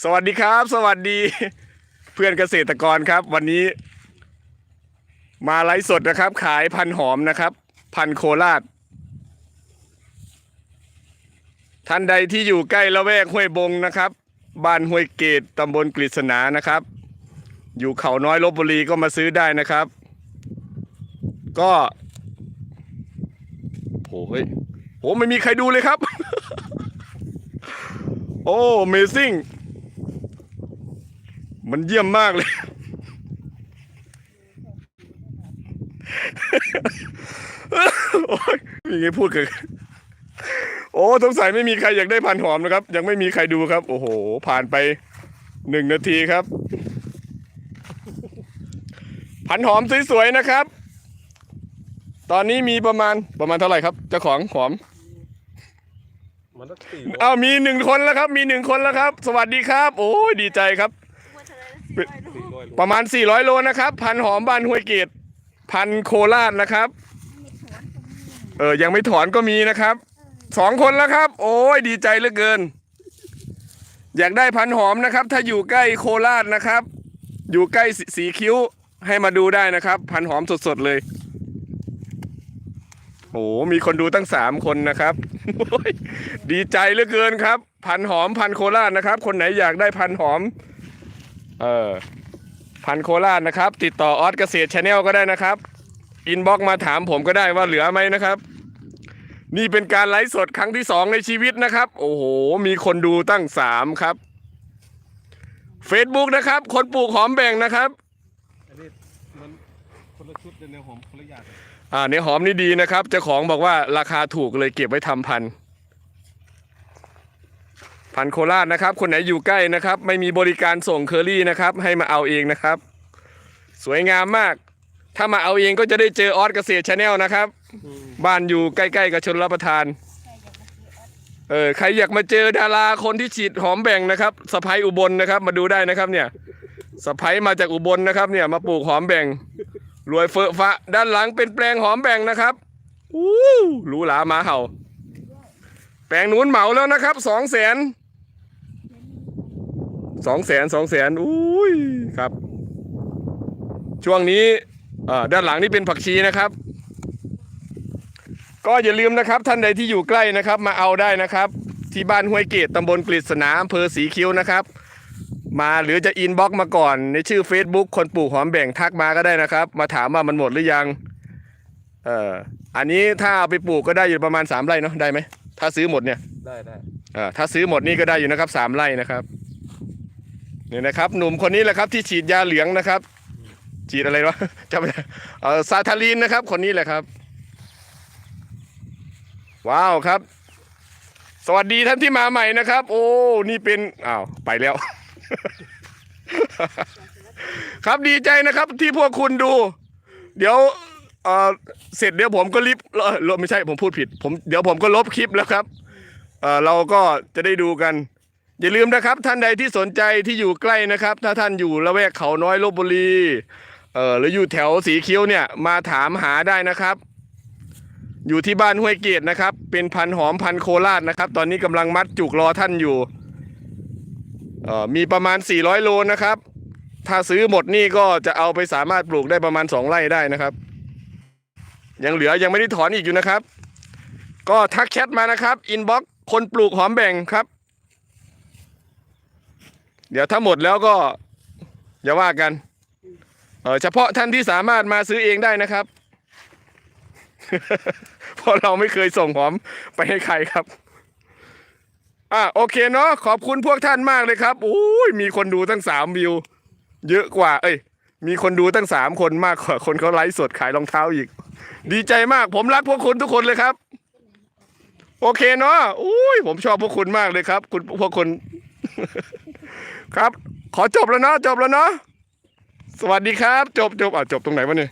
สวัสดีครับ สวัสดีเพื่อนเกษตรกรครับ วันนี้ มาไลฟ์สดนะครับ ขายพันหอมนะครับ พันโคราชท่านใดที่อยู่ใกล้ละแวกห้วยบงนะครับ บ้านห้วยเกตตำบลกฤษณานะครับ อยู่เขาน้อยลบบุรีก็มาซื้อได้นะครับ ก็โอ้ยโหไม่มีใครดูเลยครับ โอ้ Amazing มั นเยี่ยมมากเลย โอ้ยมีไงพูดกันโอ้สงสัยไม่มีใครอยากได้พันหอมนะครับ ยังไม่มีใครดูครับ โอ้โห ผ่านไปหนึ่งนาทีครับ พันหอมสวยๆนะครับ ตอนนี้มีประมาณประมาณเท่าไหร่ครับเจ้าของหอมมันต้องสี่ เอามีหนึ่งคนแล้วครับ มีหนึ่งคนแล้วครับ สวัสดีครับ โอ้ยดีใจครับสี่ร้อยโล ประมาณ 400 โลนะครับ พันหอมบ้านห้วยเกตพันโคราชนะครับ เออ ยังไม่ถอนก็มีนะครับ สองคนแล้วครับ โอ้ยดีใจเหลือเกิน อยากได้พันหอมนะครับ ถ้าอยู่ใกล้โคราชนะครับ อยู่ใกล้สีคิ้วให้มาดูได้นะครับ พันหอมสดๆเลย โอ้มีคนดูตั้งสามคนนะครับโอ้ยดีใจเหลือเกินครับ พันหอมพันโคราชนะครับ คนไหนอยากได้พันหอม เออพันโคราชนะครับ ติดต่อออสเกษตรชาแนลก็ได้นะครับ อินบ็อกมาถามผมก็ได้ว่าเหลือไหมนะครับ นี่เป็นการไลฟ์สดครั้งที่สองในชีวิตนะครับ โอ้โห มีคนดูตั้งสามครับ Facebook นะครับ คนปลูกหอมแบ่งนะครับ อันนี้มันคนละชุดในวหอมคนละอย่างอ่าในหอมนี่ดีนะครับ เจ้าของบอกว่าราคาถูกเลยเก็บไว้ทำพันธุ์ พันธุ์โคราชนะครับ คนไหนอยู่ใกล้นะครับ ไม่มีบริการส่งเคอรี่นะครับ ให้มาเอาเองนะครับ สวยงามมาก ถ้ามาเอาเองก็จะได้เจอออสเกษตรชาแนลนะครับ บ้านอยู่ใกล้ๆกับชนรับประทานเออใครอยากมาเจอดาราคนที่ฉีดหอมแบ่งนะครับสะพ้ยอุบลนะครับ มาดูได้นะครับเนี่ยสะพ้ยมาจากอุบลนะครับ เนี่ยมาปลูกหอมแบ่งรวยเฟอะฟะ ด้านหลังเป็นแปลงหอมแบ่งนะครับอู้หรูหราหมาเห่า แปลงนู้นเหมาแล้วนะครับสองแสน สองแสนสองแสนอุ้ยครับ ช่วงนี้เอ่อด้านหลังนี่เป็นผักชีนะครับ ก็อย่าลืมนะครับ ท่านใดที่อยู่ใกล้นะครับ มาเอาได้นะครับ ที่บ้านห้วยเกตตำบลกฤษณาอำเภอสีคิ้วนะครับ มาหรือจะอินบ็อกมาก่อน ในชื่อ Facebook คนปลูกหอมแบ่งทักมาก็ได้นะครับ มาถามว่ามันหมดหรือยังเอ่ออันนี้ถ้าเอาไปปลูกก็ได้อยู่ประมาณ3ไร่เนาะได้ไหมถ้าซื้อหมดเนี่ยได้ได้เอ่อถ้าซื้อหมดนี่ก็ได้อยู่นะครับ3ไร่นะครับ นี่นะครับ หนุ่มคนนี้แหละครับที่ฉีดยาเหลืองนะครับ ฉีดอะไรวะจำไม่ได้เอ่อซาทาลีนนะครับ คนนี้แหละครับ ว้าวครับ สวัสดีท่านที่มาใหม่นะครับ โอ้นี่เป็นอ้าวไปแล้ว ครับดีใจนะครับ ที่พวกคุณดู เดี๋ยวเอ่อเสร็จเดี๋ยวผมก็ลิบเอ่อลบไม่ใช่ผมพูดผิด ผมเดี๋ยวผมก็ลบคลิปแล้วครับเอ่อเราก็จะได้ดูกัน อย่าลืมนะครับท่านใดที่สนใจที่อยู่ใกล้นะครับ ถ้าท่านอยู่ละแวกเขาน้อยลบบุรีเอ่อหรืออยู่แถวสีคิ้วเนี่ยมาถามหาได้นะครับ อยู่ที่บ้านห้วยเกตนะครับ เป็นพันหอมพันโคราชนะครับ ตอนนี้กำลังมัดจุกรอท่านอยู่เอ่อมีประมาณ 400 โลนะครับ ถ้าซื้อหมดนี่ก็จะเอาไปสามารถปลูกได้ประมาณ 2 ไร่ได้นะครับ ยังเหลือยังไม่ได้ถอนอีกอยู่นะครับ ก็ทักแชทมานะครับอินบ็อกคนปลูกหอมแบ่งครับ เดี๋ยวถ้าหมดแล้วก็อย่าว่ากันเออเฉพาะท่านที่สามารถมาซื้อเองได้นะครับ เพราะเราไม่เคยส่งหอมไปให้ใครครับอะโอเคเนาะขอบคุณพวกท่านมากเลยครับโอ้ยมีคนดูตั้งสามวิว เยอะกว่า เอ้ย มีคนดูตั้งสามคนมากกว่า คนเขาไลฟ์สดขายรองเท้าอีก ดีใจมากผมรักพวกคุณทุกคนเลยครับ โอเคเนาะอุ้ยผมชอบพวกคุณมากเลยครับ คุณพวกคุณ ครับ ขอจบแล้วเนาะจบแล้วเนาะสวัสดีครับ จบจบอะจบตรงไหนวะเนี่ย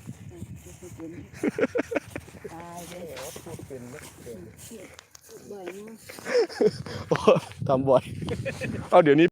ทำบ่อย เอาเดี๋ยวนี้